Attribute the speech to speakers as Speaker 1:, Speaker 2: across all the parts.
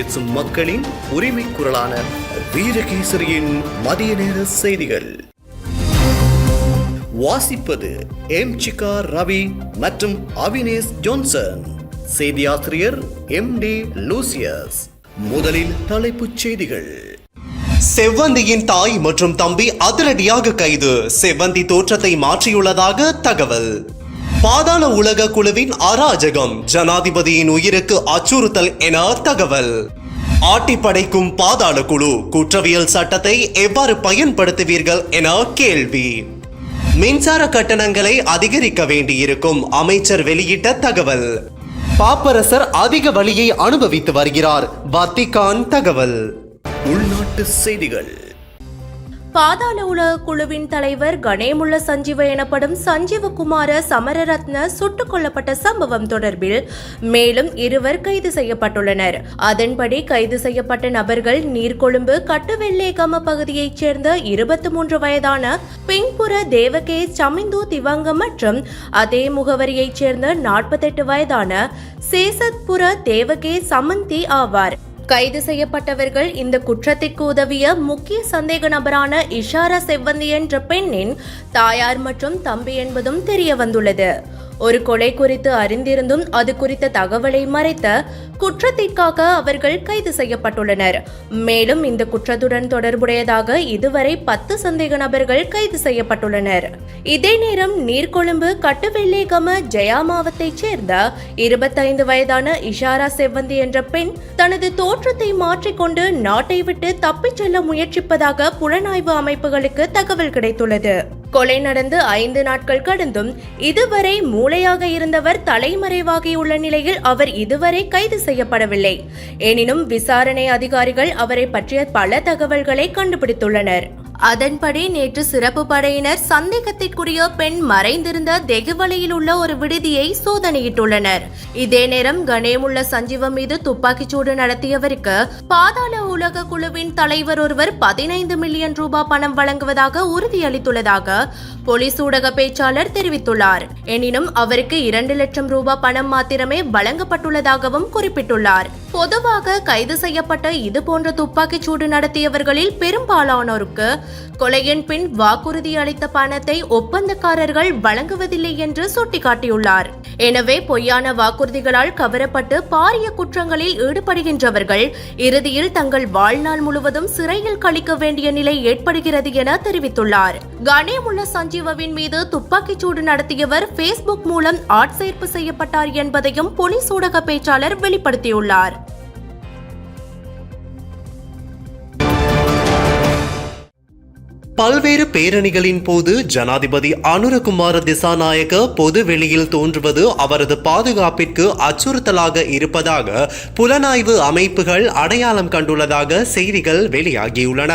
Speaker 1: பேசும் மக்களின் உரிமை குரலான வீரகேசரியின் மதிய நேர செய்திகள். வாசிப்பது எம் சிகா ரவி மற்றும் அவினேஷ் ஜோன்சன். செய்தியாசிரியர் எம் டி லூசியஸ். முதலில் தலைப்புச் செய்திகள்.
Speaker 2: செவ்வந்தியின் தாய் மற்றும் தம்பி அதிரடியாக கைது. செவ்வந்தி தோற்றத்தை மாற்றியுள்ளதாக தகவல். பாதாள உலக குழுவின் அராஜகம். ஜனாதிபதியின் உயிருக்கு அச்சுறுத்தல் என தகவல். ஆட்டி படைக்கும் பாதாள குழு குற்றவியல் சட்டத்தை எவ்வாறு பயன்படுத்துவீர்கள் என கேள்வி. மின்சார கட்டணங்களை அதிகரிக்க வேண்டியிருக்கும் அமைச்சர் வெளியிட்ட தகவல். பாப்பரசர் அதிக வழியை அனுபவித்து வருகிறார் வத்திகான் தகவல்.
Speaker 1: உள்நாட்டு செய்திகள்.
Speaker 3: பாதாள உலக குழுவின் தலைவர் கணேமுள்ள சஞ்சீவ எனப்படும் சஞ்சீவகுமார சமரரத்ன சுட்டுக் கொல்லப்பட்ட சம்பவம் தொடர்பில் மேலும் இருவர் கைது செய்யப்பட்டுள்ளனர். அதன்படி கைது செய்யப்பட்ட நபர்கள் நீர்கொழும்பு கட்டுவெள்ளேகம பகுதியைச் சேர்ந்த இருபத்தி மூன்று வயதான பிங்புர தேவகே சமிந்து திவங்க மற்றும் அதே முகவரியைச் சேர்ந்த நாற்பத்தெட்டு வயதான சேசத்புர தேவகே சமந்தி ஆவார். கைது செய்யப்பட்டவர்கள் இந்த குற்றத்திற்கு உதவிய முக்கிய சந்தேக நபரான இஷாரா செவ்வந்தி என்ற பெண்ணின் தாயார் மற்றும் தம்பி என்பதும் தெரிய வந்துள்ளது ஒரு கொலை குறித்து அறிந்திருந்தும் அது குறித்த தகவலை மறைத்த குற்றத்திற்காக அவர்கள் கைது செய்யப்பட்டுள்ளனர். மேலும் இந்த குற்றத்துடன் தொடர்புடையதாக இதுவரை பத்து சந்தேக நபர்கள் கைது செய்யப்பட்டுள்ளனர். இதே நேரம் நீர்கொழும்பு கட்டுவெள்ளேகம ஜெயாமாவத்தைச் சேர்ந்த இருபத்தைந்து வயதான இஷாரா செவ்வந்தி என்ற பெண் தனது தோற்றத்தை மாற்றிக்கொண்டு நாட்டை விட்டு தப்பிச் செல்ல முயற்சிப்பதாக புலனாய்வு அமைப்புகளுக்கு தகவல் கிடைத்துள்ளது. கொலை நடந்து ஐந்து நாட்கள் கடந்தும் இதுவரை மூளையாக இருந்தவர் தலைமறைவாகியுள்ள நிலையில் அவர் இதுவரை கைது செய்யப்படவில்லை. எனினும் விசாரணை அதிகாரிகள் அவரை பற்றிய பல தகவல்களை கண்டுபிடித்துள்ளனர். அதன்படி நேற்று சிறப்பு படையினர் சந்தேகத்திற்குரிய பெண் மறைந்திருந்த தெகுவலையில் உள்ள ஒரு விடுதியை சோதனையிட்டுள்ளனர். இதே நேரம் கணேமுள்ள சஞ்சீவம் மீது துப்பாக்கிச்சூடு நடத்தியவருக்கு பாதாள உலக குழுவின் தலைவர் ஒருவர் பதினைந்து மில்லியன் ரூபாய் பணம் வழங்குவதாக உறுதியளித்துள்ளதாக போலீஸ் ஊடக பேச்சாளர் தெரிவித்துள்ளார். எனினும் அவருக்கு இரண்டு லட்சம் ரூபாய் பணம் மாத்திரமே வழங்கப்பட்டுள்ளதாகவும் குறிப்பிட்டுள்ளார். பொதுவாக கைது செய்யப்பட்ட இதுபோன்ற துப்பாக்கிச்சூடு நடத்தியவர்களில் பெரும்பாலானோருக்கு கொலையின் பின் வாக்குறுதி அளித்த பணத்தை ஒப்பந்தக்காரர்கள் வழங்குவதில்லை என்று சுட்டிக்காட்டியுள்ளார். எனவே பொய்யான வாக்குறுதிகளால் கவரப்பட்டு பாரிய குற்றங்களில் ஈடுபடுகின்றவர்கள் இறுதியில் தங்கள் வாழ்நாள் முழுவதும் சிறையில் கழிக்க வேண்டிய நிலை ஏற்படுகிறது என தெரிவித்துள்ளார். கணேமுள்ள சஞ்சீவவின் மீது துப்பாக்கிச்சூடு நடத்தியவர் பேஸ்புக் மூலம் ஆட்சேர்ப்பு செய்யப்பட்டார் என்பதையும் போலீஸ் ஊடக பேச்சாளர் வெளிப்படுத்தியுள்ளார்.
Speaker 2: பல்வேறு பேரணிகளின் போது ஜனாதிபதி அனுரகுமார திசாநாயக்க பொது வெளியில் தோன்றுவது அவரது பாதுகாப்பிற்கு அச்சுறுத்தலாக இருப்பதாக புலனாய்வு அமைப்புகள் அடையாளம் கண்டுள்ளதாக செய்திகள் வெளியாகியுள்ளன.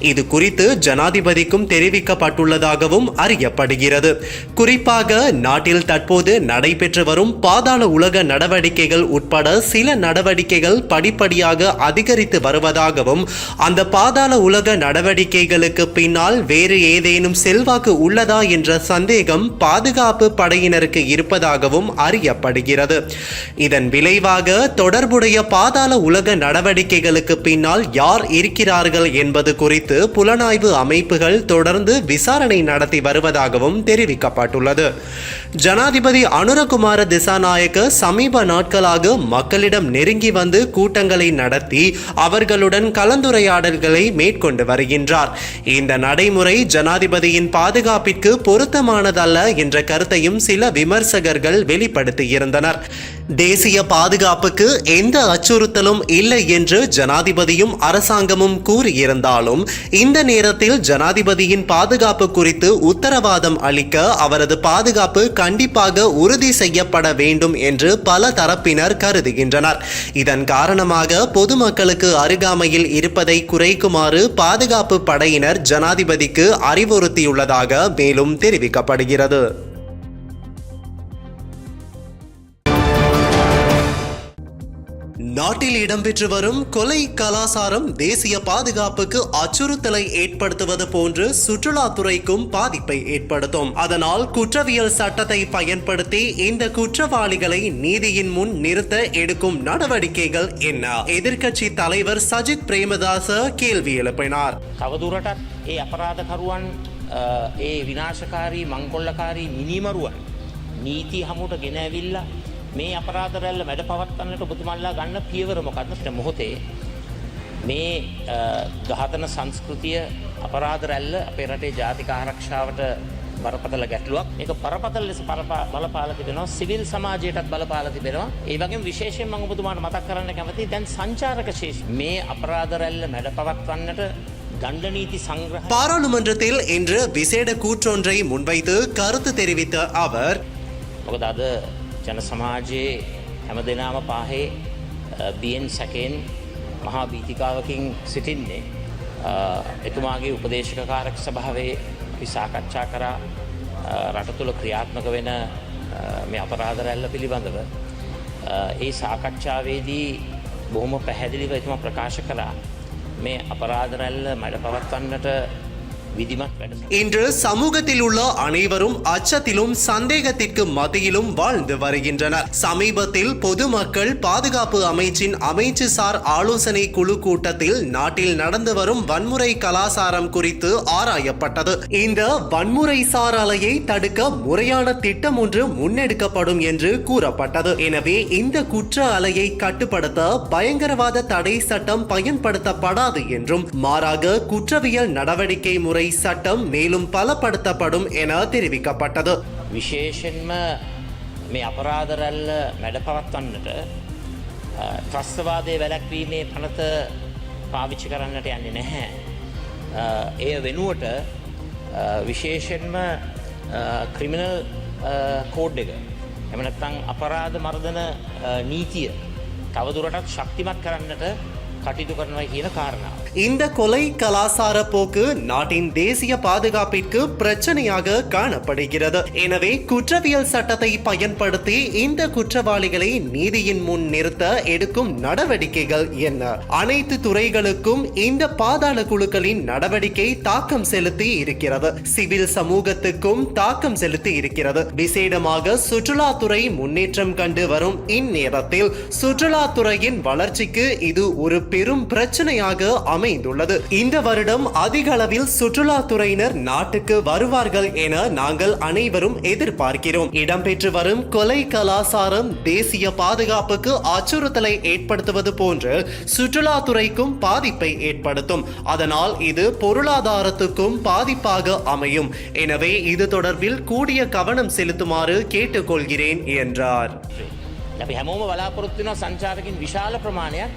Speaker 2: இது குறித்து ஜனாதிபதிக்கும் தெரிவிக்கப்பட்டுள்ளதாகவும் அறியப்படுகிறது. குறிப்பாக நாட்டில் தற்போது நடைபெற்று வரும் பாதாள உலக நடவடிக்கைகள் உட்பட சில நடவடிக்கைகள் படிப்படியாக அதிகரித்து வருவதாகவும் அந்த பாதாள உலக நடவடிக்கைகளுக்கு பின்னால் வேறு ஏதேனும் செல்வாக்கு உள்ளதா என்ற சந்தேகம் பாதுகாப்பு படையினருக்கு இருப்பதாகவும் அறியப்படுகிறது. இதன் விளைவாக தொடர்புடைய பாதாள உலக நடவடிக்கைகளுக்கு பின்னால் யார் இருக்கிறார்கள் என்பது குறித்து புலனாய்வு அமைப்புகள் தொடர்ந்து விசாரணை நடத்தி வருவதாகவும் தெரிவிக்கப்பட்டுள்ளது. ஜனாதிபதி அனுரகுமார திசாநாயக்க சமீப நாட்களாக மக்களிடம் நெருங்கி வந்து கூட்டங்களை நடத்தி அவர்களுடன் கலந்துரையாடல்களை மேற்கொண்டு வருகின்றார். இந்த நடைமுறை ஜனாதிபதியின் பாதுகாப்பிற்கு பொருத்தமானதல்ல என்ற கருத்தையும் சில விமர்சகர்கள் வெளிப்படுத்தியிருந்தனர். தேசிய பாதுகாப்புக்கு எந்த அச்சுறுத்தலும் இல்லை என்று ஜனாதிபதியும் அரசாங்கமும் கூறியிருந்தாலும் இந்த நேரத்தில் ஜனாதிபதியின் பாதுகாப்பு குறித்து உத்தரவாதம் அளிக்க அவரது பாதுகாப்பு கண்டிப்பாக உறுதி செய்யப்பட வேண்டும் என்று பல தரப்பினர் கருதுகின்றனர். இதன் காரணமாக பொதுமக்களுக்கு அருகாமையில் இருப்பதை குறைக்குமாறு பாதுகாப்பு படையினர் ஜனாதிபதிக்கு அறிவுறுத்தியுள்ளதாக மேலும் தெரிவிக்கப்படுகிறது. நாட்டில் இடம்பெற்று வரும் கொலை கலாசாரம் தேசிய பாதுகாப்புக்கு அச்சுறுத்தலை ஏற்படுத்துவது போன்று சுற்றுலாத்துறைக்கும் பாதிப்பை ஏற்படுத்தும் அதனால் குற்றவியல் சட்டத்தை பயன்படுத்தி இந்த குற்றவாளிகளை நீதியின் முன் நிறுத்த எடுக்கும் நடவடிக்கைகள் என்ன எதிர்க்கட்சி தலைவர் சஜித் பிரேமதாச கேள்வி எழுப்பினார்
Speaker 4: තවදුරටත් ඒ අපරාධකරුවන් අ, ඒ විනාශකාරී මංකොල්ලකාරී මිනිමරුවන් නීති හමුට ගෙනැවිල්ල මේ අපරාධරැල්ල වැඩ පවත්වන්නට ඔබතුමල්ලා ගන්න පියවර මොකක්ද මොහොතේ මේ අ, ඝාතන සංස්කෘතිය අපරාධ රැල්ල අපේ රටේ ජාතික ආරක්ෂාවට බරපතල ගැටලුවක් ඒක පරපතල ලෙස පරපා බලපාල තිබෙනවා සිවිල් සමාජයටත් බලපාල තිබෙනවා ඒ වගේම විශේෂයෙන් මම ඔබතුමාට මතක් කරන්න කැමතියි දැන් සංචාරක ශේෂ මේ අපරාධ රැල්ල මැඩ පවත්වන්නට දණ්ඩ නීති සංග්‍රහ
Speaker 2: பாராளுமன்றத்தில் இன்று விசேட கூற்றொன்றை முன்வைத்து கருத்து தெரிவித்த அவர்
Speaker 4: මොකද අද ජන සමාජයේ හැම දෙනාම පාහේ අ, බියෙන් සැකෙන් මහා බීතිකාවකින් සිටින්නේ. අ, එතුමාගේ උපදේශක කාරක සභාවේ අපි සාකච්ඡා කරා අ, රට තුළ ක්‍රියාත්මක වෙන අ, මේ අපරාධ රැල්ල පිළිබඳව. අ, ඒ සාකච්ඡාවේදී බොහොම පැහැදිලිව එතුමා ප්‍රකාශ කරා මේ අපරාධ රැල්ල මැඩ පවත්වන්නට විදිමත් වැඩ.
Speaker 2: இன்று சமூகத்தில் உள்ள அனைவரும் அச்சத்திலும் சந்தேகத்திற்கு மத்தியிலும் வாழ்ந்து வருகின்றனர். சமீபத்தில் பொதுமக்கள் பாதுகாப்பு அமைச்சின் அமைச்சு சார் ஆலோசனை குழு கூட்டத்தில் நாட்டில் நடந்து வரும் வன்முறை கலாசாரம் குறித்து ஆராயப்பட்டது. இந்த வன்முறை சார் அலையை தடுக்க முறையான திட்டம் ஒன்று முன்னெடுக்கப்படும் என்று கூறப்பட்டது. எனவே இந்த குற்ற அலையை கட்டுப்படுத்த பயங்கரவாத தடை சட்டம் பயன்படுத்தப்படாது என்றும் மாறாக குற்றவியல் நடவடிக்கை முறை சட்டம் மேலும் பலப்படுத்தப்படும் என தெரிவிக்கப்பட்டது
Speaker 4: විශේෂෙන්ම මේ අපරාධ රැල්ල මැඩ පවත්වන්නට ත්‍රස්තවාදය වැලැක්වීමේ පනත පාවිච්චි කරන්නට යන්නේ නැහැ. අ, එය වෙනුවට අ, විශේෂෙන්ම ක්‍රිමිනල් කෝඩ් එක එමනත්තං අපරාධ මර්ධන අ, නීතිය තවදුරටත් ශක්තිමත් කරන්නට කටයුතු කරනවා කියන කාරණාව.
Speaker 2: இந்த கொலை கலாசார போக்கு நாட்டின் தேசிய பாதுகாப்பிற்கு பிரச்சனையாக காணப்படுகிறது. எனவே குற்றவியல் சட்டத்தை பயன்படுத்தி இந்த குற்றவாளிகளை நீதியின் முன் நிறுத்த எடுக்கும் நடவடிக்கைகள் என்ன? அனைத்து துறைகளுக்கும் இந்த பாதாள குழுக்களின் நடவடிக்கை தாக்கம் செலுத்தி இருக்கிறது. சிவில் சமூகத்துக்கும் தாக்கம் செலுத்தி இருக்கிறது. விசேடமாக சுற்றுலாத்துறை முன்னேற்றம் கண்டு வரும் இந்நேரத்தில் சுற்றுலாத்துறையின் வளர்ச்சிக்கு இது ஒரு பெரும் பிரச்சனையாக அமைந்துள்ளது இந்த வருடம் அதிக அளவில் சுற்றுலாத்துறையினர் நாட்டுக்கு வருவார்கள் என நாங்கள் அனைவரும் எதிர்பார்க்கிறோம் இடம்பெற்று வரும் கொலை கலாசாரம் தேசிய பாதுகாப்புக்கு அச்சுறுத்தலை ஏற்படுத்துவது போன்று சுற்றுலாத்துறைக்கும் பாதிப்பை ஏற்படுத்தும் அதனால் இது பொருளாதாரத்துக்கும் பாதிப்பாக அமையும் எனவே இது தொடர்பில் கூடிய கவனம் செலுத்துமாறு கேட்டுக்கொள்கிறேன் என்றார்
Speaker 4: අපි හැමෝම බලාපොරොත්තුවන සංචාරකින් විශාල ප්‍රමාණයක්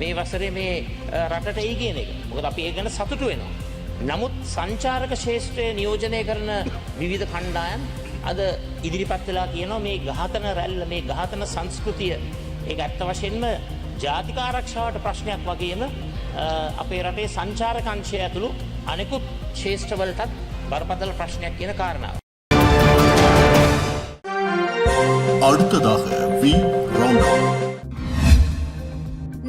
Speaker 4: මේ වසරේ මේ අ, රටට ඒ කියන එක මොකද අපි ඒ ගැන සතුටු වෙනවා. නමුත් සංචාරක ශේෂත්‍රය නියෝජනය කරන විවිධ කණ්ඩායන් අද ඉදිරිපත් වෙලා කියනවා මේ ගාතන රැල්ල මේ ගාතන සංස්කෘතිය ඒ ඇත්ත වශයෙන්ම ජාතිකාරක්ෂාවට ප්‍රශ්නයක් වගේම අ, අපේ රටේ සංචාරකංශය ඇතුළු අනෙකුත් ශේෂ්ත්‍රවලටත් බරපතල ප්‍රශ්නයක් කියන කාරණාව.
Speaker 5: அடுத்ததாக வி ரவுண்ட்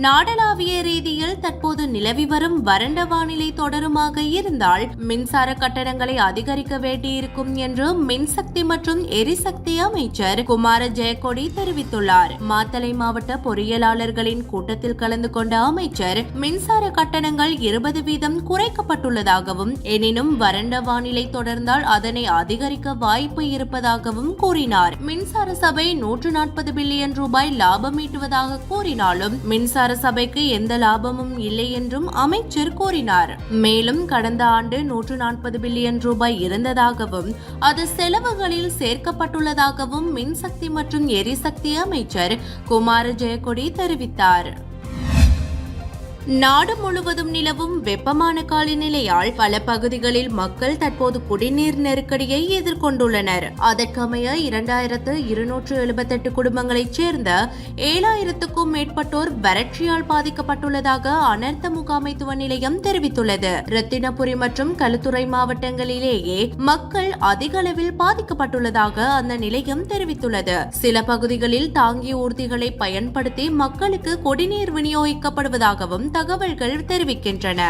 Speaker 3: நாடளாவிய ரீதியில் தற்போது நிலவி வரும் வறண்ட வானிலை தொடருமாக இருந்தால் மின்சார கட்டணங்களை அதிகரிக்க வேண்டியிருக்கும் என்று மின்சக்தி மற்றும் எரிசக்தி அமைச்சர் குமார ஜெயக்கொடி தெரிவித்துள்ளார். மாத்தளை மாவட்ட பொறியியலாளர்களின் கூட்டத்தில் கலந்து கொண்ட அமைச்சர் மின்சார கட்டணங்கள் இருபது வீதம் குறைக்கப்பட்டுள்ளதாகவும் எனினும் வறண்ட வானிலை தொடர்ந்தால் அதனை அதிகரிக்க வாய்ப்பு இருப்பதாகவும் கூறினார். மின்சார சபை நூற்று நாற்பது பில்லியன் ரூபாய் லாபம் ஈட்டுவதாக கூறினாலும் மின்சார சபைக்கு எந்த லாபமும் இல்லை என்றும் அமைச்சர் கூறினார். மேலும் கடந்த ஆண்டு நூற்று நாற்பது பில்லியன் ரூபாய் இருந்ததாகவும் அது செலவுகளில் சேர்க்கப்பட்டுள்ளதாகவும் மின்சக்தி மற்றும் எரிசக்தி அமைச்சர் குமார ஜெயக்கொடி தெரிவித்தார். நாடு முழுவதும் நிலவும் வெப்பமான காலநிலையால் பல பகுதிகளில் மக்கள் தற்போது குடிநீர் நெருக்கடியை எதிர்கொண்டுள்ளனர். அதற்கமைய இரண்டாயிரத்து இருநூற்று எழுபத்தெட்டு குடும்பங்களைச் சேர்ந்த ஏழாயிரத்துக்கும் மேற்பட்டோர் வறட்சியால் பாதிக்கப்பட்டுள்ளதாக அனர்த்த முகாமைத்துவ நிலையம் தெரிவித்துள்ளது. ரத்தினபுரி மற்றும் களுத்துறை மாவட்டங்களிலேயே மக்கள் அதிக அளவில் பாதிக்கப்பட்டுள்ளதாக அந்த நிலையம் தெரிவித்துள்ளது. சில பகுதிகளில் தாங்கிய ஊர்திகளை பயன்படுத்தி மக்களுக்கு குடிநீர் விநியோகிக்கப்படுவதாகவும் தகவல்கள் தெரிவிக்கின்றன.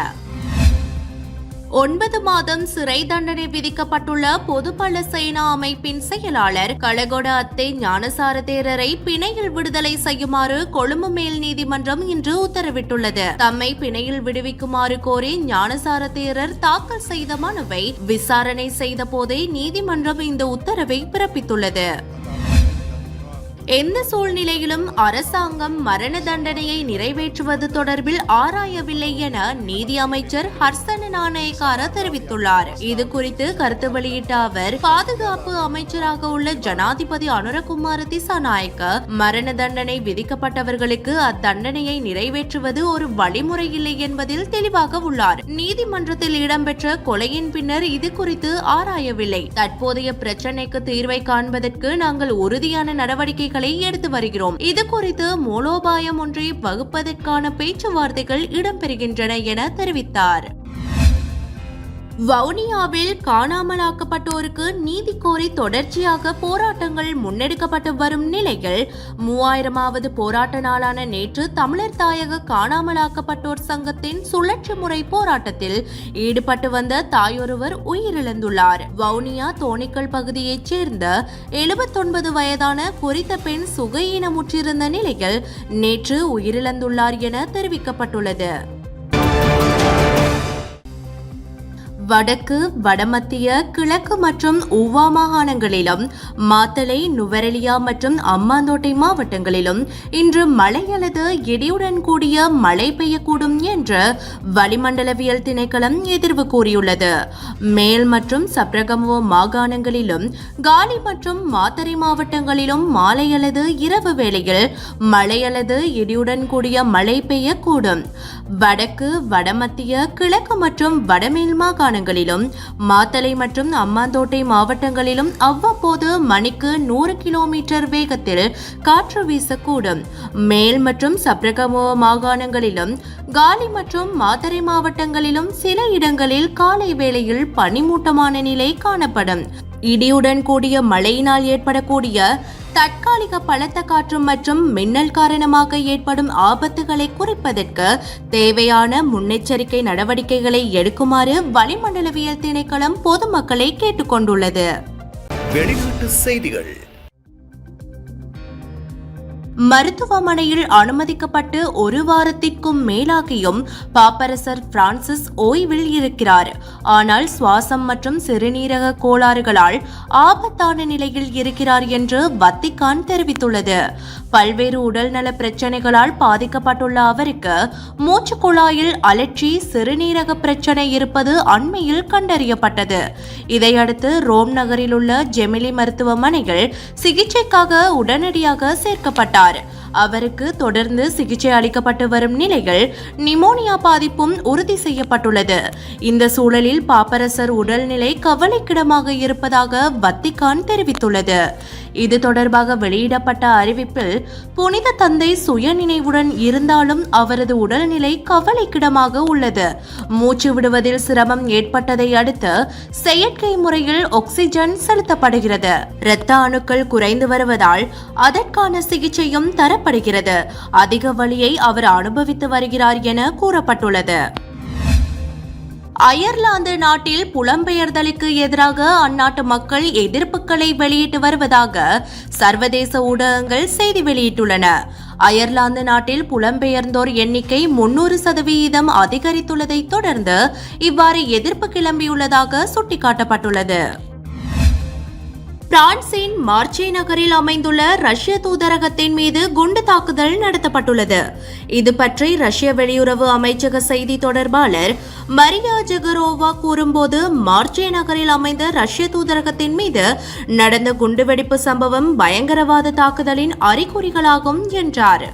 Speaker 3: ஒன்பது மாதம் சிறை தண்டனை விதிக்கப்பட்டுள்ள பொதுபல சேனா அமைப்பின் செயலாளர் கலகொட அத்தை ஞானசார தேரரை பிணையில் விடுதலை செய்யுமாறு கொழும்பு மேல் நீதிமன்றம் இன்று உத்தரவிட்டுள்ளது. தம்மை பிணையில் விடுவிக்குமாறு கோரி ஞானசார தேரர் தாக்கல் செய்த மனுவை விசாரணை செய்த போதே நீதிமன்றம் இந்த உத்தரவை பிறப்பித்துள்ளது. எந்த சூழ்நிலையிலும் அரசாங்கம் மரண தண்டனையை நிறைவேற்றுவது தொடர்பில் ஆராயவில்லை என நீதி அமைச்சர் ஹர்சன நாணயக்கார தெரிவித்துள்ளார். இது குறித்து கருத்து வெளியிட்ட அவர் பாதுகாப்பு அமைச்சராக உள்ள ஜனாதிபதி அனுரகுமார திசாநாயக்க மரண தண்டனை விதிக்கப்பட்டவர்களுக்கு அத்தண்டனையை நிறைவேற்றுவது ஒரு வழிமுறை இல்லை என்பதில் தெளிவாக உள்ளார். நீதிமன்றத்தில் இடம்பெற்ற கொலையின் பின்னர் இது குறித்து ஆராயவில்லை. தற்போதைய பிரச்சினைக்கு தீர்வை காண்பதற்கு நாங்கள் உறுதியான நடவடிக்கை நடவடிக்கைகளை எடுத்து வருகிறோம். இது குறித்து மூலோபாயம் ஒன்றை வகுப்பதற்கான பேச்சுவார்த்தைகள் இடம்பெறுகின்றன என தெரிவித்தார். வவுனியாவில் காணாமலாக்கப்பட்டோருக்கு நீதி கோரி தொடர்ச்சியாக போராட்டங்கள் முன்னெடுக்கப்பட்டு வரும் நிலையில் மூவாயிரமாவது போராட்ட நாளான நேற்று தமிழர் தாயக காணாமலாக்கப்பட்டோர் சங்கத்தின் சுழற்சி முறை போராட்டத்தில் ஈடுபட்டு வந்த தாயொருவர் உயிரிழந்துள்ளார். வவுனியா தோணிக்கல் பகுதியைச் சேர்ந்த எழுபத்தொன்பது வயதான குறித்த பெண் சுகையினமுற்றிருந்த நிலையில் நேற்று உயிரிழந்துள்ளார் என தெரிவிக்கப்பட்டுள்ளது. வடக்கு வடமத்திய கிழக்கு மற்றும் ஊவா மாகாணங்களிலும் மாத்தளை நுவரெலியா மற்றும் அம்மாந்தோட்டை மாவட்டங்களிலும் இன்று மழை அல்லது இடியுடன் கூடிய மழை பெய்யக்கூடும் என்று வளிமண்டலவியல் திணைக்களம் எதிர்வு கூறியுள்ளது. மேல் மற்றும் சப்ரகமுவ மாகாணங்களிலும் காலி மற்றும் மாத்தறை மாவட்டங்களிலும் மாலை அல்லது இரவு வேளையில் மழை அல்லது இடியுடன் கூடிய மழை பெய்யக்கூடும். வடக்கு வடமத்திய கிழக்கு மற்றும் வடமேல் மாவட்டங்களிலும் மாத்தளை மற்றும் அம்மாந்தோட்டை மாவட்டங்களிலும் அவ்வப்போது மணிக்கு நூறு கிலோமீட்டர் வேகத்தில் காற்று வீசக்கூடும். மேல் மற்றும் சப்ரகமோ மாகாணங்களிலும் காலி மற்றும் மாத்தரை மாவட்டங்களிலும் சில இடங்களில் காலை வேளையில் பனிமூட்டமான நிலை காணப்படும். இடியுடன் கூடிய மழையினால் ஏற்படக்கூடிய தற்காலிக பலத்த காற்று மற்றும் மின்னல் காரணமாக ஏற்படும் ஆபத்துகளை குறைப்பதற்கு தேவையான முன்னெச்சரிக்கை நடவடிக்கைகளை எடுக்குமாறு வளிமண்டலவியல் திணைக்களம் பொதுமக்களை கேட்டுக்கொண்டுள்ளது.
Speaker 1: வெளிநாட்டு செய்திகள்.
Speaker 3: மருத்துவமனையில் அனுமதிக்கப்பட்டு ஒரு வாரத்திற்கும் மேலாகியும் பாப்பரசர் பிரான்சிஸ் ஓய்வில் இருக்கிறார். ஆனால் சுவாசம் மற்றும் சிறுநீரக கோளாறுகளால் ஆபத்தான நிலையில் இருக்கிறார் என்று வத்திக்கான் தெரிவித்துள்ளது. பல்வேறு உடல்நல பிரச்சனைகளால் பாதிக்கப்பட்டுள்ள அவருக்கு மூச்சு குழாயில் அலட்சி சிறுநீரக பிரச்சனை இருப்பது அண்மையில் கண்டறியப்பட்டது. இதையடுத்து ரோம் நகரில் உள்ள ஜெமிலி மருத்துவமனையில் சிகிச்சைக்காக உடனடியாக சேர்க்கப்பட்டார். அவருக்கு தொடர்ந்து சிகிச்சை அளிக்கப்பட்டு வரும் நிலையில் நிமோனியா பாதிப்பும் உறுதி செய்யப்பட்டுள்ளது. இந்த சூழலில் பாப்பரசர் உடல்நிலை கவலைக்கிடமாக இருப்பதாக வத்திகான் தெரிவித்துள்ளது. இது தொடர்பாக வெளியிடப்பட்ட அறிவிப்பில் புனித தந்தை சுயநினைவுடன் இருந்தாலும் அவரது உடல்நிலை கவலைக்கிடமாக உள்ளது. மூச்சு விடுவதில் சிரமம் ஏற்பட்டதை அடுத்து செயற்கை முறையில் ஆக்சிஜன் செலுத்தப்படுகிறது. இரத்த அணுக்கள் குறைந்து வருவதால் அதற்கான சிகிச்சையும் தரப்படுகிறது அதிக வழியை அவர் அனுபவித்து வருகிறார் என கூறப்பட்டுள்ளது. அயர்லாந்து நாட்டில் புலம்பெயர்தலுக்கு எதிராக அந்நாட்டு மக்கள் எதிர்ப்புகளை வெளியிட்டு வருவதாக சர்வதேச ஊடகங்கள் செய்தி வெளியிட்டுள்ளன. அயர்லாந்து நாட்டில் புலம்பெயர்ந்தோர் எண்ணிக்கை முன்னூறு சதவீதம் அதிகரித்துள்ளதை தொடர்ந்து இவ்வாறு எதிர்ப்பு கிளம்பியுள்ளதாக சுட்டிக்காட்டப்பட்டுள்ளது. பிரான்சின் மார்ச்சே நகரில் அமைந்துள்ள ரஷ்ய தூதரகத்தின் மீது குண்டு தாக்குதல் நடத்தப்பட்டுள்ளது. இது பற்றி ரஷ்ய வெளியுறவு அமைச்சக செய்தி தொடர்பாளர் மரியா ஜெகரோவா கூறும்போது மார்ச்சே நகரில் அமைந்த ரஷ்ய தூதரகத்தின் மீது நடந்த குண்டுவெடிப்பு சம்பவம் பயங்கரவாத தாக்குதலின் அறிகுறிகளாகும் என்றார்.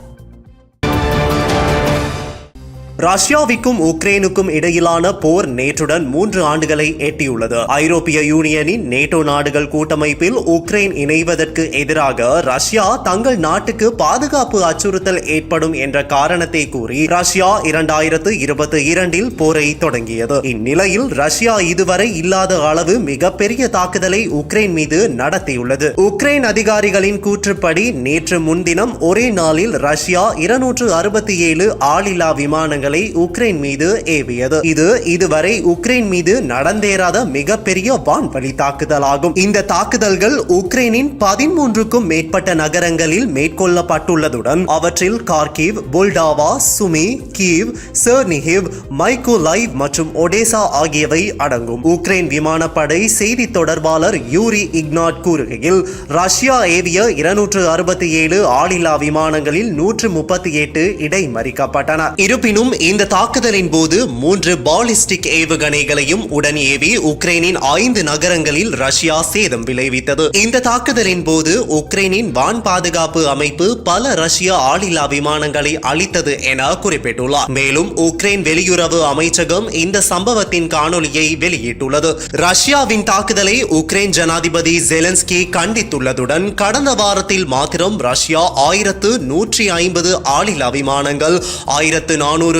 Speaker 2: ரஷ்யாவிற்கும் உக்ரைனுக்கும் இடையிலான போர் நேற்றுடன் மூன்று ஆண்டுகளை எட்டியுள்ளது. ஐரோப்பிய யூனியனின் நேட்டோ நாடுகள் கூட்டமைப்பில் உக்ரைன் இணைவதற்கு எதிராக ரஷ்யா தங்கள் நாட்டுக்கு பாதுகாப்பு அச்சுறுத்தல் ஏற்படும் என்ற காரணத்தை கூறி ரஷ்யா இரண்டாயிரத்து இருபத்தி இரண்டில் போரை தொடங்கியது. இந்நிலையில் ரஷ்யா இதுவரை இல்லாத அளவு மிகப்பெரிய தாக்குதலை உக்ரைன் மீது நடத்தியுள்ளது. உக்ரைன் அதிகாரிகளின் கூற்றுப்படி நேற்று முன்தினம் ஒரே நாளில் ரஷ்யா இருநூற்று அறுபத்தி ஏழு ஆளில்லா விமானங்கள் உக்ரைன் மீது ஏவியது. இது இதுவரை உக்ரைன் மீது நடந்தேறாத மிகப்பெரிய வான்வழி தாக்குதலாகும். இந்த தாக்குதல்கள் உக்ரைனின் பதிமூன்றுக்கும் மேற்பட்ட நகரங்களில் மேற்கொள்ளப்பட்டுள்ளதுடன் அவற்றில் Kharkiv Poltava Sumy Kyiv Chernihiv Mykolaiv மற்றும் ஒடேசா ஆகியவை அடங்கும். உக்ரைன் விமானப்படை செய்தி தொடர்பாளர் யூரி இக்னாட் கூறுகையில் ரஷ்யா ஏவிய இருநூற்று அறுபத்தி ஏழு ஆளில்லா விமானங்களில் நூற்று முப்பத்தி எட்டு இடைமறிக்கப்பட்டன. இருப்பினும் இந்த தாக்குதலின் போது மூன்று பாலிஸ்டிக் ஏவுகணைகளையும் உடன் ஏவி உக்ரைனின் ஐந்து நகரங்களில் ரஷ்யா சேதம் விளைவித்தது. இந்த தாக்குதலின் போது உக்ரைனின் வான் பாதுகாப்பு அமைப்பு பல ரஷ்ய ஆளில்லா விமானங்களை அளித்தது என குறிப்பிட்டுள்ளார். மேலும் உக்ரைன் வெளியுறவு அமைச்சகம் இந்த சம்பவத்தின் காணொலியை வெளியிட்டுள்ளது. ரஷ்யாவின் தாக்குதலை உக்ரைன் ஜனாதிபதி ஜெலன்ஸ்கி கண்டித்துள்ளதுடன் கடந்த வாரத்தில் மாத்திரம் ரஷ்யா ஆயிரத்து நூற்றி ஐம்பது ஆளில்லா விமானங்கள் ஆயிரத்து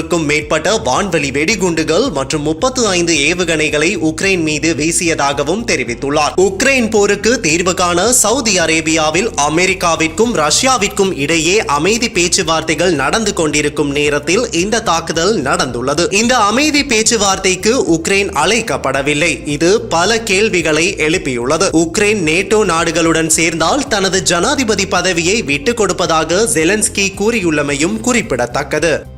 Speaker 2: நானூறுக்கும் மேற்பட்ட வான்வெளி வெடிகுண்டுகள் மற்றும் முப்பத்து ஐந்து ஏவுகணைகளை உக்ரைன் மீது வீசியதாகவும் தெரிவித்துள்ளார். உக்ரைன் போருக்கு தீர்வு காண சவுதி அரேபியாவில் அமெரிக்காவிற்கும் ரஷ்யாவிற்கும் இடையே அமைதி பேச்சுவார்த்தைகள் நடந்து கொண்டிருக்கும் நேரத்தில் இந்த தாக்குதல் நடந்துள்ளது. இந்த அமைதி பேச்சுவார்த்தைக்கு உக்ரைன் அழைக்கப்படவில்லை. இது பல கேள்விகளை எழுப்பியுள்ளது. உக்ரைன் நேட்டோ நாடுகளுடன் சேர்ந்தால் தனது ஜனாதிபதி பதவியை விட்டுக் கொடுப்பதாக ஜெலன்ஸ்கி கூறியுள்ளமையும் குறிப்பிடத்தக்கது.